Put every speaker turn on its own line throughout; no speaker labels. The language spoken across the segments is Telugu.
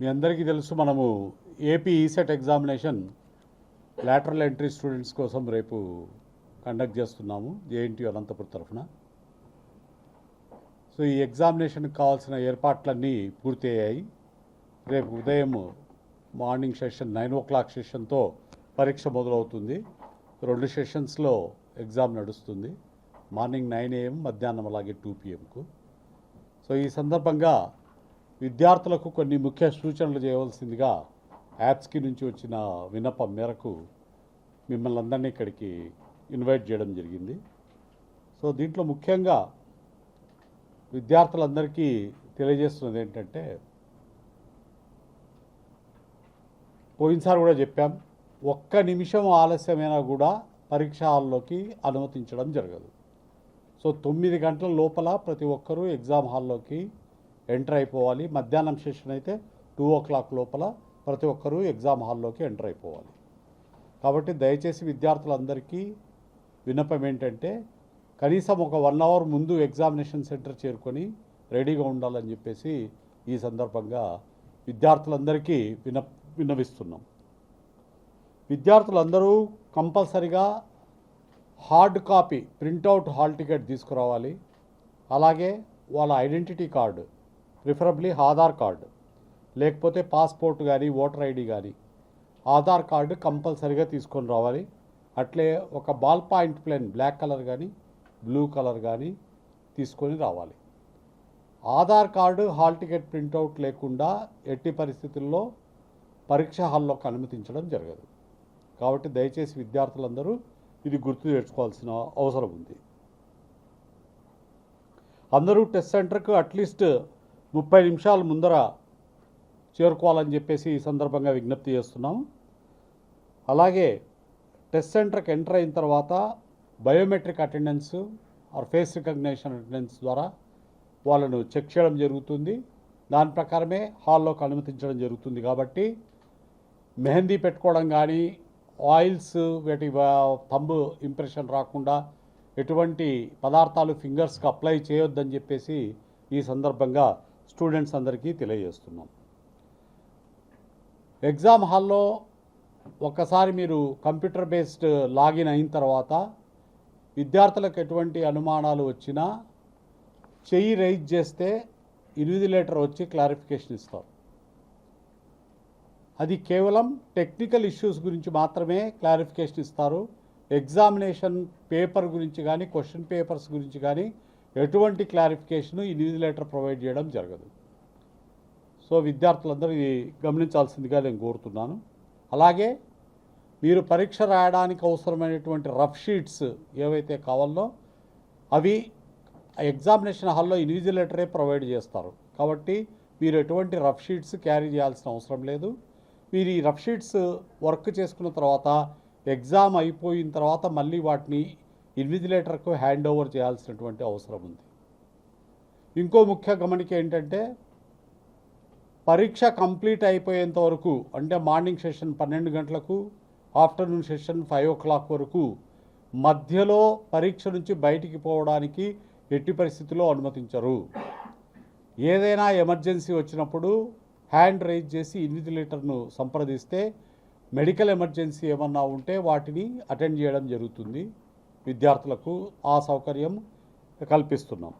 మీ అందరికీ తెలుసు మనము AP ECET examination lateral entry students కోసం రేపు కండక్ట్ చేస్తున్నాము జేఎన్టీ అనంతపురం తరఫున. సో ఈ ఎగ్జామినేషన్కి కావాల్సిన ఏర్పాట్లన్నీ పూర్తి అయ్యాయి. రేపు ఉదయం morning session nine o'clock సెషన్తో పరీక్ష మొదలవుతుంది. రెండు సెషన్స్లో ఎగ్జామ్ నడుస్తుంది. మార్నింగ్ నైన్ ఏఎం మధ్యాహ్నం అలాగే టూ పిఎంకు సో ఈ సందర్భంగా విద్యార్థులకు కొన్ని ముఖ్య సూచనలు చేయవలసిందిగా యాప్స్కి నుంచి వచ్చిన విన్నపం మేరకు మిమ్మల్ని అందరినీ ఇక్కడికి ఇన్వైట్ చేయడం జరిగింది. సో దీంట్లో ముఖ్యంగా విద్యార్థులందరికీ తెలియజేస్తున్నది ఏంటంటే పోయినసారి కూడా చెప్పాం ఒక్క నిమిషం ఆలస్యమైనా కూడా పరీక్ష హాల్లోకి అనుమతించడం జరగదు. సో తొమ్మిది గంటల లోపల ప్రతి ఒక్కరూ ఎగ్జామ్ హాల్లోకి ఎంటర్ అయిపోవాలి. మధ్యాహ్నం సెషన్ అయితే టూ ఓ క్లాక్ లోపల ప్రతి ఒక్కరూ ఎగ్జామ్ హాల్లోకి ఎంటర్ అయిపోవాలి. కాబట్టి దయచేసి విద్యార్థులందరికీ విన్నపం ఏంటంటే కనీసం ఒక వన్ అవర్ ముందు ఎగ్జామినేషన్ సెంటర్ చేరుకొని రెడీగా ఉండాలని చెప్పేసి ఈ సందర్భంగా విద్యార్థులందరికీ విన విన్నవిస్తున్నాం. విద్యార్థులందరూ కంపల్సరిగా hard copy printout hall ticket తీసుకురావాలి. అలాగే వాళ్ళ identity card preferably Aadhaar card లేకపోతే పాస్పోర్ట్ కానీ ఓటర్ ఐడి కానీ ఆధార్ కార్డు కంపల్సరీగా తీసుకొని రావాలి. అట్లే ఒక ball point plain black colour కానీ బ్లూ కలర్ కానీ తీసుకొని రావాలి. Aadhaar card hall ticket printout లేకుండా ఎట్టి పరిస్థితుల్లో పరీక్ష హాల్లోకి అనుమతించడం జరగదు. కాబట్టి దయచేసి విద్యార్థులందరూ ఇది గుర్తు తెచ్చుకోవాల్సిన అవసరం ఉంది. అందరూ టెస్ట్ సెంటర్కు అట్లీస్ట్ ముప్పై నిమిషాల ముందర చేరుకోవాలని చెప్పేసి ఈ సందర్భంగా విజ్ఞప్తి చేస్తున్నాం. అలాగే టెస్ట్ సెంటర్కి ఎంటర్ అయిన తర్వాత biometric attendance or face recognition attendance ద్వారా వాళ్ళను చెక్ చేయడం జరుగుతుంది. దాని ప్రకారమే హాల్లోకి అనుమతించడం జరుగుతుంది కాబట్టి మెహందీ పెట్టుకోవడం కానీ ఆయిల్స్ వీటి తంబు ఇంప్రెషన్ రాకుండా ఎటువంటి పదార్థాలు ఫింగర్స్కి అప్లై చేయొద్దని చెప్పేసి ఈ సందర్భంగా స్టూడెంట్స్ అందరికీ తెలియజేస్తున్నాం. ఎగ్జామ్ హాల్లో ఒక్కసారి మీరు కంప్యూటర్ బేస్డ్ లాగిన్ అయిన తర్వాత విద్యార్థులకు ఎటువంటి అనుమానాలు వచ్చినా చెయ్యి రైజ్ చేస్తే ఇన్విజిలేటర్ వచ్చి క్లారిఫికేషన్ ఇస్తారు అది కేవలం టెక్నికల్ ఇష్యూస్ గురించి మాత్రమే క్లారిఫికేషన్ ఇస్తారు. ఎగ్జామినేషన్ పేపర్ గురించి కానీ క్వశ్చన్ పేపర్స్ గురించి కానీ ఎటువంటి క్లారిఫికేషన్ లెటర్ ప్రొవైడ్ చేయడం జరగదు. సో విద్యార్థులందరూ ఇది గమనించాల్సిందిగా నేను కోరుతున్నాను. అలాగే మీరు పరీక్ష రాయడానికి అవసరమైనటువంటి రఫ్ షీట్స్ ఏవైతే కావాలో అవి ఎగ్జామినేషన్ హాల్లో ఇన్విజిలేటరే ప్రొవైడ్ చేస్తారు. కాబట్టి మీరు ఎటువంటి రఫ్ షీట్స్ క్యారీ చేయాల్సిన అవసరం లేదు. మీరు ఈ రఫ్ షీట్స్ వర్క్ చేసుకున్న తర్వాత ఎగ్జామ్ అయిపోయిన తర్వాత మళ్ళీ వాటిని ఇన్విజిలేటర్కు హ్యాండ్ ఓవర్ చేయాల్సినటువంటి అవసరం ఉంది. ఇంకో ముఖ్య గమనిక ఏంటంటే పరీక్ష కంప్లీట్ అయిపోయేంత వరకు అంటే మార్నింగ్ సెషన్ పన్నెండు గంటలకు afternoon session five o'clock వరకు మధ్యలో పరీక్ష నుంచి బయటికి పోవడానికి ఎట్టి పరిస్థితుల్లో అనుమతించరు. ఏదైనా ఎమర్జెన్సీ వచ్చినప్పుడు హ్యాండ్ రైజ్ చేసి ఇన్విజిలేటర్ను సంప్రదిస్తే మెడికల్ ఎమర్జెన్సీ ఏమన్నా ఉంటే వాటిని అటెండ్ చేయడం జరుగుతుంది. విద్యార్థులకు ఆ సౌకర్యం కల్పిస్తున్నాం.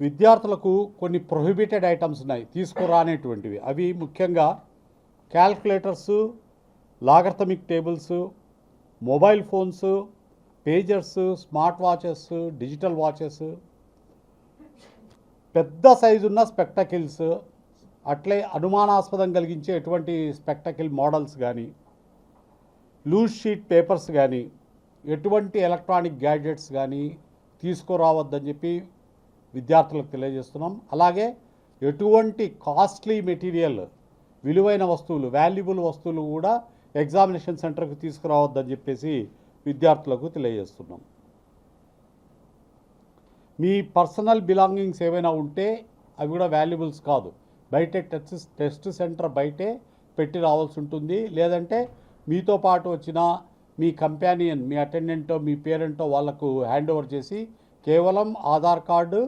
విద్యార్థులకు కొన్ని ప్రొహిబిటెడ్ ఐటమ్స్ ఉన్నాయి. తీసుకురానేటువంటివి. అవి ముఖ్యంగా calculators logarithmic tables mobile phones pagers smart watches digital watches పెద్ద సైజు ఉన్న స్పెక్టకిల్స్ అట్లే అనుమానాస్పదం కలిగించే ఎటువంటి స్పెక్టకిల్ మోడల్స్ కానీ లూజ్ షీట్ పేపర్స్ కానీ ఎటువంటి ఎలక్ట్రానిక్ గ్యాడ్జెట్స్ కానీ తీసుకురావద్దని చెప్పి విద్యార్థులకు తెలియజేస్తున్నాం. అలాగే ఎటువంటి కాస్ట్లీ మెటీరియల్ విలువైన వస్తువులు వాల్యుబుల్ వస్తువులు కూడా ఎగ్జామినేషన్ సెంటర్కి తీసుకురావద్దని చెప్పేసి విద్యార్థులకు తెలియజేస్తున్నాం. మీ పర్సనల్ బిలాంగింగ్స్ ఏవైనా ఉంటే అవి కూడా వాల్యుబుల్స్ కాదు. బయటే టెస్ట్ టెస్ట్ సెంటర్ బయటే పెట్టి రావాల్సి ఉంటుంది. లేదంటే మీతో పాటు వచ్చిన మీ కంపానియన్ మీ అటెండెంటో మీ పేరెంటో వాళ్ళకు హ్యాండ్ ఓవర్ చేసి కేవలం Aadhaar card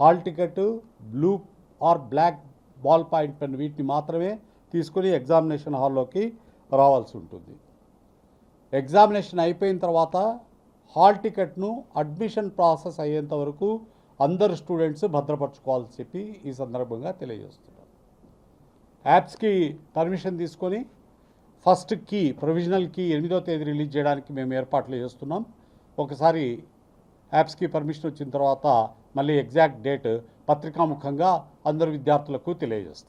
hall ticket blue or black ball point pen వీటిని మాత్రమే తీసుకుని ఎగ్జామినేషన్ హాల్లోకి రావాల్సి ఉంటుంది. ఎగ్జామినేషన్ అయిపోయిన తర్వాత హాల్ టికెట్ను అడ్మిషన్ ప్రాసెస్ అయ్యేంత వరకు అందరు స్టూడెంట్స్ భద్రపరచుకోవాలని చెప్పి ఈ సందర్భంగా తెలియజేస్తున్నారు యాప్స్కి పర్మిషన్ తీసుకొని ఫస్ట్ కీ ప్రొవిజనల్ కీ ఎనిమిదో తేదీ రిలీజ్ చేయడానికి మేము ఏర్పాట్లు చేస్తున్నాం. ఒకసారి యాప్స్కి పర్మిషన్ వచ్చిన తర్వాత మళ్ళీ ఎగ్జాక్ట్ డేట్ పత్రికాముఖంగా అందరు విద్యార్థులకు తెలియజేస్తాం.